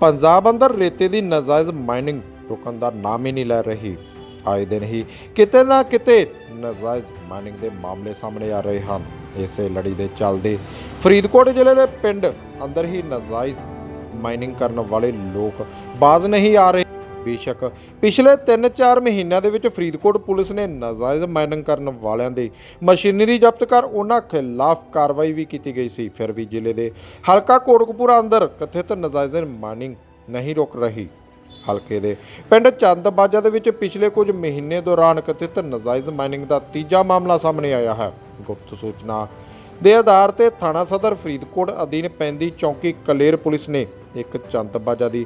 ਪੰਜਾਬ ਅੰਦਰ ਰੇਤੇ ਦੀ ਨਾਜਾਇਜ਼ ਮਾਈਨਿੰਗ ਰੁਕਣ ਦਾ ਨਾਮ ਹੀ ਨਹੀਂ ਲੈ ਰਹੀ। ਆਏ ਦਿਨ ਹੀ ਕਿਤੇ ਨਾ ਕਿਤੇ ਨਾਜਾਇਜ਼ ਮਾਈਨਿੰਗ ਦੇ ਮਾਮਲੇ ਸਾਹਮਣੇ ਆ ਰਹੇ ਹਨ। ਇਸੇ ਲੜੀ ਦੇ ਚੱਲਦੇ ਫਰੀਦਕੋਟ ਜ਼ਿਲ੍ਹੇ ਦੇ ਪਿੰਡ ਅੰਦਰ ਹੀ ਨਾਜਾਇਜ਼ ਮਾਈਨਿੰਗ ਕਰਨ ਵਾਲੇ ਲੋਕ ਬਾਜ਼ ਨਹੀਂ ਆ ਰਹੇ। ਬੇਸ਼ੱਕ। ਪਿਛਲੇ 3-4 ਮਹੀਨਿਆਂ ਦੇ ਵਿੱਚ ਫਰੀਦਕੋਟ ਪੁਲਿਸ ਨੇ ਨਾਜਾਇਜ਼ ਮਾਈਨਿੰਗ ਕਰਨ ਵਾਲਿਆਂ ਦੇ ਮਸ਼ੀਨਰੀ ਜ਼ਬਤ ਕਰ ਉਹਨਾਂ ਖਿਲਾਫ ਕਾਰਵਾਈ ਵੀ ਕੀਤੀ ਗਈ ਸੀ। ਫਿਰ ਵੀ ਜ਼ਿਲ੍ਹੇ ਦੇ ਹਲਕਾ ਕੋਟਕਪੂਰਾ ਅੰਦਰ ਕਥਿਤ ਨਾਜਾਇਜ਼ ਮਾਈਨਿੰਗ ਨਹੀਂ ਰੁਕ ਰਹੀ। ਹਲਕੇ ਦੇ ਪਿੰਡ ਚੰਦਬਾਜਾ ਦੇ ਵਿੱਚ ਪਿਛਲੇ ਕੁਝ ਮਹੀਨੇ ਦੌਰਾਨ ਕਥਿਤ ਨਾਜਾਇਜ਼ ਮਾਈਨਿੰਗ ਦਾ ਤੀਜਾ ਮਾਮਲਾ ਸਾਹਮਣੇ ਆਇਆ ਹੈ। ਗੁਪਤ ਸੂਚਨਾ ਦੇ ਆਧਾਰ ਤੇ ਥਾਣਾ ਸਦਰ ਫਰੀਦਕੋਟ ਅਧੀਨ ਪੈਂਦੀ ਚੌਂਕੀ ਕਲੇਰ ਪੁਲਿਸ ਨੇ ਇੱਕ ਚੰਦਬਾਜਾ ਦੀ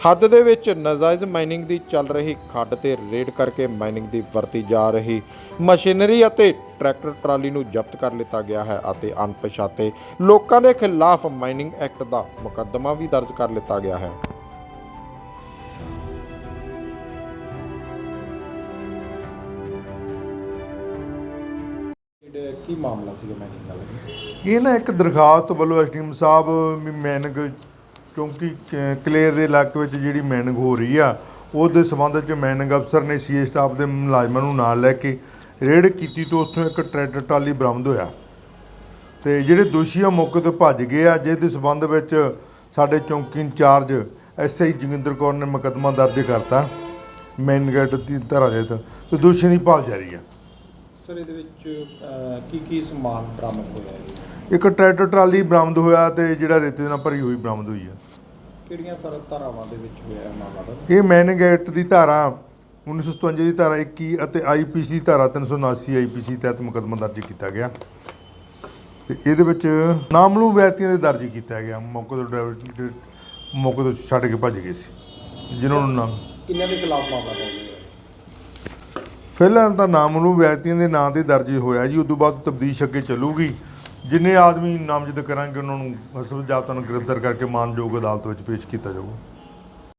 ਹੱਦ ਦੇ ਵਿੱਚ ਨਾਜਾਇਜ਼ ਮਾਈਨਿੰਗ ਦੀ ਚੱਲ ਰਹੀ ਖੱਡ ਤੇ ਰੇਡ ਕਰਕੇ ਮਾਈਨਿੰਗ ਦੀ ਵਰਤੀ ਜਾ ਰਹੀ ਮਸ਼ੀਨਰੀ ਅਤੇ ਟਰੈਕਟਰ ਟਰਾਲੀ ਨੂੰ ਜ਼ਬਤ ਕਰ ਲਿੱਤਾ ਗਿਆ ਹੈ ਅਤੇ ਅਣਪਛਾਤੇ ਲੋਕਾਂ ਦੇ ਖਿਲਾਫ ਮਾਈਨਿੰਗ ਐਕਟ ਦਾ ਮੁਕੱਦਮਾ ਵੀ ਦਰਜ ਕਰ ਲਿੱਤਾ ਗਿਆ ਹੈ। ਕੀ ਮਾਮਲਾ ਸੀਗਾ ਮਾਈਨਿੰਗ ਨਾਲ ਇਹ ਨਾ ਇੱਕ ਦਰਖਾਸਤ ਵੱਲੋਂ ਐਸਡੀਐਮ ਸਾਹਿਬ ਮੈਨਿੰਗ ਚੌਂਕੀ ਕ- ਕਲੇਰ ਦੇ ਇਲਾਕੇ ਵਿੱਚ ਜਿਹੜੀ ਮੈਨਿੰਗ ਹੋ ਰਹੀ ਆ ਉਹਦੇ ਸੰਬੰਧ ਵਿੱਚ ਮੈਨਿੰਗ ਅਫਸਰ ਨੇ ਸੀਏ ਸਟਾਫ ਦੇ ਮੁਲਾਜ਼ਮਾਂ ਨੂੰ ਨਾਲ ਲੈ ਕੇ ਰੇਡ ਕੀਤੀ ਤੋਂ ਉੱਥੋਂ ਇੱਕ ਟਰੈਕਟਰ ਟਰਾਲੀ ਬਰਾਮਦ ਹੋਇਆ। ਤੇ ਜਿਹੜੇ ਦੋਸ਼ੀ ਆ ਮੌਕੇ ਤੋਂ ਭੱਜ ਗਏ ਆ ਜਿਹਦੇ ਸੰਬੰਧ ਵਿੱਚ ਸਾਡੇ ਚੌਂਕੀ ਇੰਚਾਰਜ ਐਸਆਈ ਜੋਗਿੰਦਰ ਕੌਰ ਨੇ ਮੁਕੱਦਮਾ ਦਰਜ ਕਰਤਾ ਮੈਨ ਗੇਟ ਦੀ ਧਾਰਾ ਦੇ ਤਹਿਤ ਤੇ ਦੋਸ਼ੀ ਦੀ ਭਾਲ ਜਾਰੀ ਆ। ਸਰ ਇਹਦੇ ਵਿੱਚ ਕੀ ਕੀ ਸਮਾਨ ਬਰਾਮਦ ਹੋਇਆ ਹੈ ਇੱਕ ਟਰੈਕਟਰ ਟਰਾਲੀ ਬਰਾਮਦ ਹੋਇਆ ਤੇ ਜਿਹੜਾ ਰੇਤੇ ਦੇ ਨਾਲ ਭਰੀ ਹੋਈ ਬਰਾਮਦ ਹੋਈ ਆ। ਕਿਹੜੀਆਂ ਸਰ ਧਾਰਾਵਾਂ ਦੇ ਵਿੱਚ ਹੋਇਆ ਮਾਮਲਾ ਇਹ ਮੈਨਿੰਗ ਐਕਟ ਦੀ ਧਾਰਾ 1957 ਦੀ ਧਾਰਾ 21 ਅਤੇ ਆਈਪੀਸੀ ਦੀ ਧਾਰਾ 379 ਆਈਪੀਸੀ ਤਹਿਤ ਮੁਕੱਦਮਾ ਦਰਜ ਕੀਤਾ ਗਿਆ। ਤੇ ਇਹਦੇ ਵਿੱਚ ਨਾਮਲੂ ਵਿਅਕਤੀਆਂ ਦੇ ਦਰਜ ਕੀਤਾ ਗਿਆ। ਮੌਕੇ ਤੋਂ ਡਰਾਈਵਰ ਮੌਕੇ ਤੋਂ ਛੱਡ ਕੇ ਭੱਜ ਗਏ ਸੀ। ਜਿਨ੍ਹਾਂ ਨੂੰ ਨਾਮ ਕਿੰਨਾਂ ਦੇ ਖਿਲਾਫ ਮਾਮਲਾ ਦਰਜ ਹੋਇਆ? ਫਿਲਹਾਲ ਤਾਂ ਨਾਮਲੂ ਵਿਅਕਤੀਆਂ ਦੇ ਨਾਂ ਤੇ ਦਰਜ ਹੋਇਆ ਜੀ। ਉਦੋਂ ਬਾਅਦ ਤਬਦੀਸ਼ ਅੱਗੇ ਚੱਲੂਗੀ। ਜਿੰਨੇ ਆਦਮੀ ਨਾਮਜ਼ਦ ਕਰਾਂਗੇ, ਉਹਨਾਂ ਨੂੰ ਹਸਪਤਾਲ ਨੂੰ ਗ੍ਰਿਫਤਾਰ ਕਰਕੇ ਮਾਨਯੋਗ ਅਦਾਲਤ ਵਿੱਚ ਪੇਸ਼ ਕੀਤਾ ਜਾਊਗਾ।